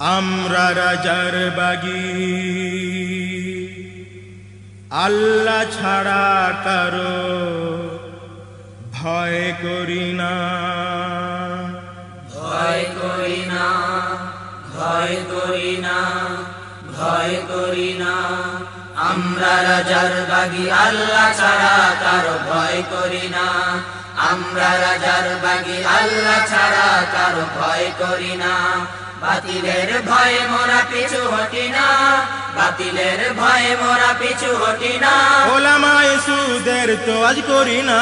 আমরা রাজার বাগি। আল্লাহ ছাড়া কারও ভয় করি না। ভয় করি না, ভয় করি না, ভয় করি না। আমরা রাজার বাগি, আল্লাহ ছাড়া কারও ভয় করি না। আমরা রাজার বাগি, আল্লাহ ছাড়া কারও ভয় করি না। বাতিলের ভয়ে মোরা পিছু হটি না বাতিলের ভয়ে মোরা পিছু হটি না। ওলামায় সুদের তো আজ করি না।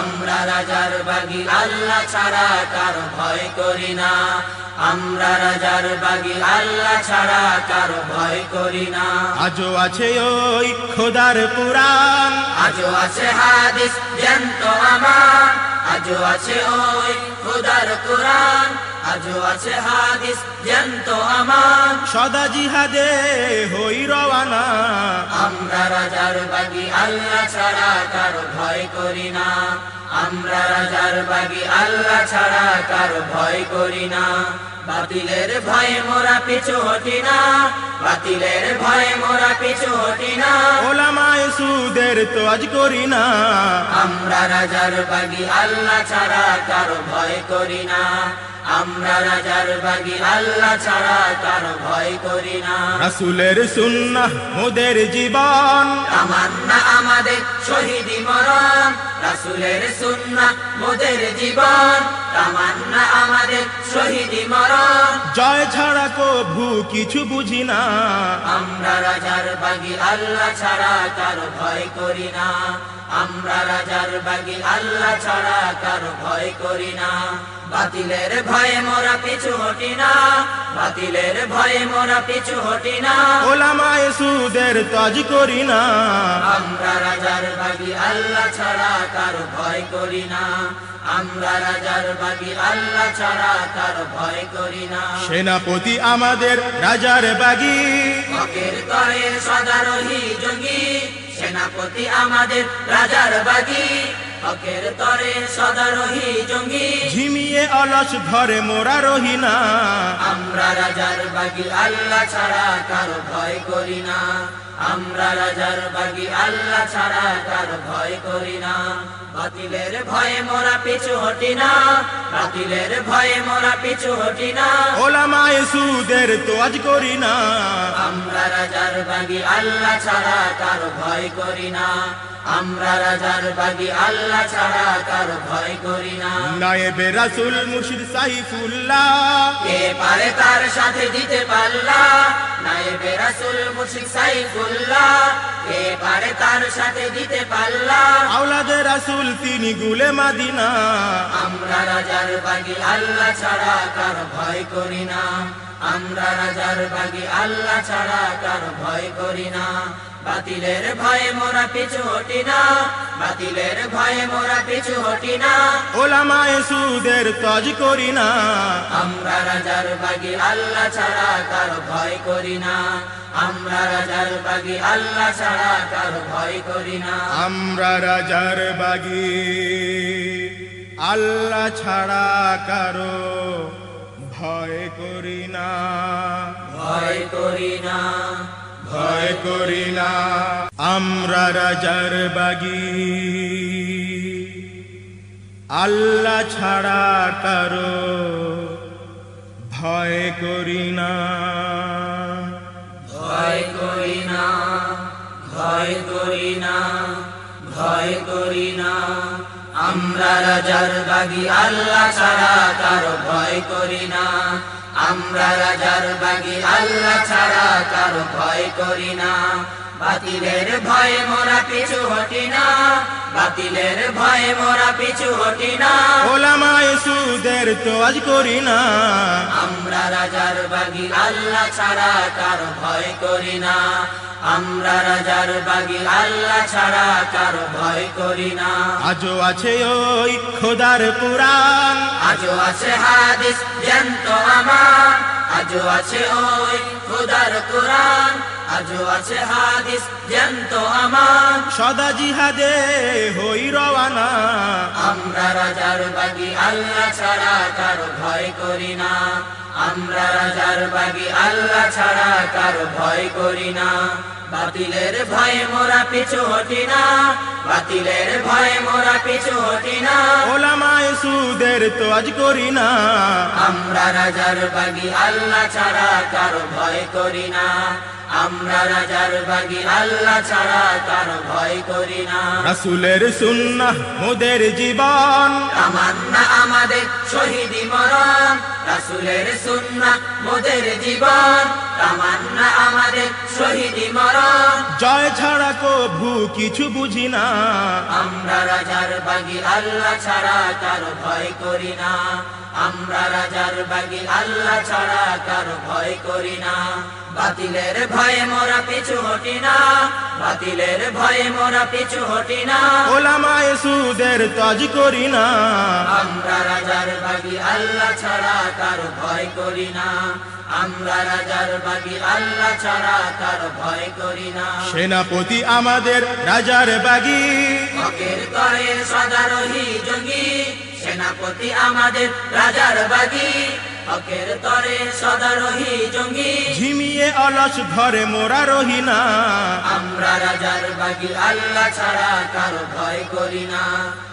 আমরা রাজার বাগি আল্লাহ ছাড়া কারও ভয় করি না। আমরা রাজার বাগি আল্লাহ ছাড়া কারও ভয় করি না। আজও আছে ওই খোদার পুরাণ আজও আছে হাদিস জ্যান্ত আমার। আজও আছে ওই খোদার কোরআন। আজও আছে হাদিস জ্যান্ত আমার। সদা জিহাদে হই রওয়ানা। আমরা রাজার বাগি আল্লাহ ছাড়া কারও ভয় করি না। আমরা রাজার বাগি আল্লাহ ছাড়া কারও ভয় করি না। বাতিলের ভয়ে মোরা পিছু হটি না বাতিলের ভয়ে মোরা পিছু হটি না। ওলামায় সুদের তো আজ করি না। আমরা রাজার বাগি আল্লাহ ছাড়া কারও ভয় করি না। আমরা রাজার বাগি আল্লাহ ছাড়া কারও ভয় করি না। রাসুলের সুন্না মোদের জীবন। তামান্না আমাদের শহীদি মরণ রাসুলের সুন্না মোদের জীবন। তামান্না আমাদের শহীদি মরণ। জয় ছাড়া কভু কিছু বুঝি না। আমরা রাজার বাগি আল্লাহ ছাড়া কারও ভয় করি না। আমরা রাজার বাগি আল্লাহ ছাড়া কারও ভয় করি না। বাতিলের ভয়ে মোরা পিছু হটি না। বাতিলের ভয়ে মোরা পিছু হটি না। ওলামায় সুদের তো আজ করি না। আমরা রাজার বাগি আল্লাহ ছাড়া কারও ভয় করি না। আমরা রাজার বাগি আল্লাহ ছাড়া কারও ভয় করি না। সেনাপতি আমাদের রাজার বাগি। হকের তরে সদারোহী জঙ্গি সেনাপতি আমাদের রাজার বাগি। হকের তরে সদারোহী জঙ্গি ঝিমিয়ে অলস ঘরে মোরা রহি না। আমরা রাজার বাগি আল্লাহ ছাড়া কারও ভয় করি না। আমরা রাজার বাগি আল্লাহ ছাড়া কারও ভয় করি না। বাতিলের ভয়ে মোরা পিছু হটি না। বাতিলের ভয়ে মোরা পিছু হটি না। ওলামায় সুদের তো আজ করি না। আমরা রাজার বাগি আল্লাহ ছাড়া কারও ভয় করি না। আমরা রাজার বাগি আল্লাহ ছাড়া কারও ভয় করি না। নায়েবে রাসুল মুর্শিদ সাইফুল্লাহ। কে পারে তার সাথে দিতে পারলা নায়েবে রাসুল মুশিক সাইফুল্লাহ কে পারে তার সাথে দিতে পারলা। আওলাদে রাসুল তিনি গুলে মাদিনা। আমরা রাজার বাগি আল্লাহ ছাড়া কার ভয় করি না। আমরা রাজার বাগি আল্লাহ ছাড়া কার ভয় করি না। বাতিলের ভয়ে মোরা পিছু হটি না বাতিলের ভয়ে মোরা পিছু হটি না। ওলামায় সুদের তো আজ করি না। আমরা রাজার বাগি আল্লাহ ছাড়া কারও ভয় করি না। আমরা রাজার বাগি আল্লাহ ছাড়া কারও ভয় করি না। আমরা রাজার বাগি আল্লাহ ছাড়া কারও ভয় করি না। ভয় করি না। করি না। আমরা রাজার বাগি। আল্লাহ ছাড়া কারও ভয় করি না। ভয় করি না, ভয় করি না, ভয় করি না। আমরা রাজার বাগি, আল্লাহ ছাড়া কারও ভয় করি না। আমরা রাজার বাগি, আল্লাহ ছাড়া কারও ভয় করি না। বাতিলের ভয়ে মোরা পিছু হটি না। বাতিলের ভয়ে মোরা পিছু হটি না। ওলামায় তো আজ করি না। আমরা রাজার বাগি আল্লাহ ছাড়া কারও ভয় করি না। আমরা রাজার বাগি আল্লাহ ছাড়া কারও ভয় করি না। আজও আছে ওই খোদার পুরাণ। আজও আছে হাদিস জ্যান্ত আমার আজও আছে ওই খোদার কোরআন আজও আছে হাদিস জ্যান্ত আমার সদা জিহাদে হই রওয়ানা। আমরা রাজার বাগি আল্লাহ ছাড়া কারও ভয় করি না। আমরা রাজার বাগি আল্লাহ ছাড়া কারও ভয় করি না। বাতিলের ভয়ে মোরা পিছু হটি না বাতিলের ভয়ে মোরা পিছু হটি না। ওলামায় সুদের তো আজ করি না। আমরা রাজার বাগি আল্লাহ ছাড়া কারও ভয় করি না। আমরা রাজার বাগি আল্লাহ ছাড়া কারও ভয় করি না। রাসুলের সুন্না মোদের জীবন। তামান্না আমাদের শহীদি মরণ। রাসুলের সুন্না মোদের জীবন। তামান্না আমাদের শহীদি মরণ। জয় ছাড়া কভু কিছু বুঝি না। আমরা রাজার বাগি আল্লাহ ছাড়া কারও ভয় করি না। আমরা রাজার বাগি আল্লাহ ছাড়া কারও ভয় করি না। বাতিলের ভয়ে মোরা পিছু হটি না। বাতিলের ভয়ে মোরা পিছু হটি না। ওলামায় সুদের তো আজ করি না। আমরা রাজার বাগি আল্লাহ ছাড়া কারও ভয় করি না। আমরা রাজার বাগি আল্লাহ ছাড়া কারও ভয় করি না। সেনাপতি আমাদের রাজার বাগি। হকের তরে সদারোহী জঙ্গি সেনাপতি আমাদের রাজার বাগি। হকের তরে সদারোহী জঙ্গি ঝিমিয়ে অলস ঘরে মোরা রহি না। আমরা রাজার বাগি আল্লাহ ছাড়া কারও ভয় করি না।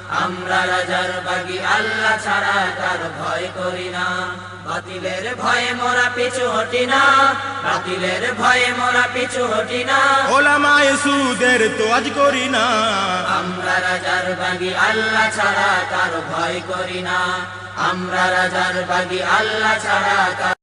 আমরা রাজার বাগি আল্লাহ ছাড়া কারও ভয় করি না। বাতিলের ভয়ে মোরা পিছু হটি না। বাতিলের ভয়ে মোরা পিছু হটি না। ওলামায় সুদের তো আজ করি না। আমরা রাজার বাগি আল্লাহ ছাড়া কারও ভয় করি না। আমরা রাজার বাগি আল্লাহ ছাড়া